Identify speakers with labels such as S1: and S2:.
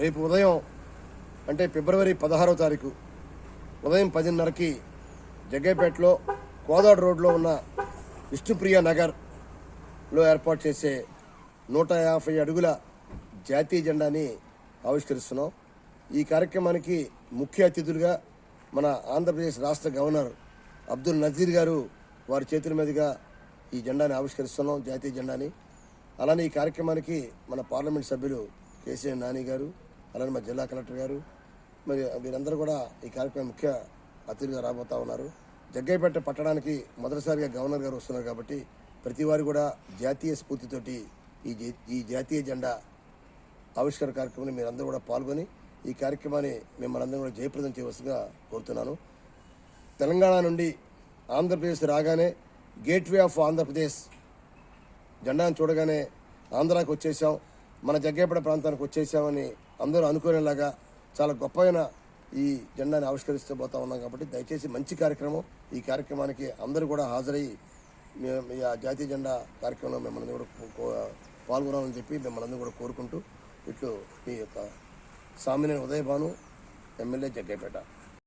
S1: రేపు ఉదయం అంటే ఫిబ్రవరి పదహారో తారీఖు ఉదయం పదిన్నరకి జగ్గైపేటలో కోదాడు రోడ్లో ఉన్న విష్ణుప్రియ నగర్లో ఏర్పాటు చేసే నూట యాభై అడుగుల జాతీయ జెండాని ఆవిష్కరిస్తున్నాం. ఈ కార్యక్రమానికి ముఖ్య అతిథులుగా మన ఆంధ్రప్రదేశ్ రాష్ట్ర గవర్నర్ అబ్దుల్ నజీర్ గారు వారి చేతుల మీదుగా ఈ జెండాని ఆవిష్కరిస్తున్నాం జాతీయ జెండాని. అలానే ఈ కార్యక్రమానికి మన పార్లమెంట్ సభ్యులు కేసీఆర్ నాని గారు అలానే మా జిల్లా కలెక్టర్ గారు మరి వీరందరూ కూడా ఈ కార్యక్రమం ముఖ్య అతిథిగా రాబోతా ఉన్నారు. జగ్గైపేట పట్టడానికి మొదటిసారిగా గవర్నర్ గారు వస్తున్నారు కాబట్టి ప్రతి వారు కూడా జాతీయ స్ఫూర్తితోటి ఈ ఈ జాతీయ జెండా ఆవిష్కరణ కార్యక్రమంలో మీరందరూ కూడా పాల్గొని ఈ కార్యక్రమాన్ని మిమ్మల్ని అందరూ కూడా జయప్రదం చేయవలసిగా కోరుతున్నాను. తెలంగాణ నుండి ఆంధ్రప్రదేశ్ రాగానే గేట్వే ఆఫ్ ఆంధ్రప్రదేశ్ జెండాను చూడగానే ఆంధ్రాకి వచ్చేసాం మన జగ్గేపేట ప్రాంతానికి వచ్చేసామని అందరూ అనుకునేలాగా చాలా గొప్పమైన ఈ జెండాని ఆవిష్కరిస్తూ పోతా ఉన్నాం కాబట్టి దయచేసి మంచి కార్యక్రమం. ఈ కార్యక్రమానికి అందరూ కూడా హాజరై మీ- ఆ జాతీయ జెండా కార్యక్రమంలో మిమ్మల్ని కూడా పాల్గొనాలని చెప్పి మిమ్మల్ని అందరూ కూడా కోరుకుంటూ ఇట్లు మీ యొక్క సామినేని ఉదయభాను ఎమ్మెల్యే జగ్గేపేట.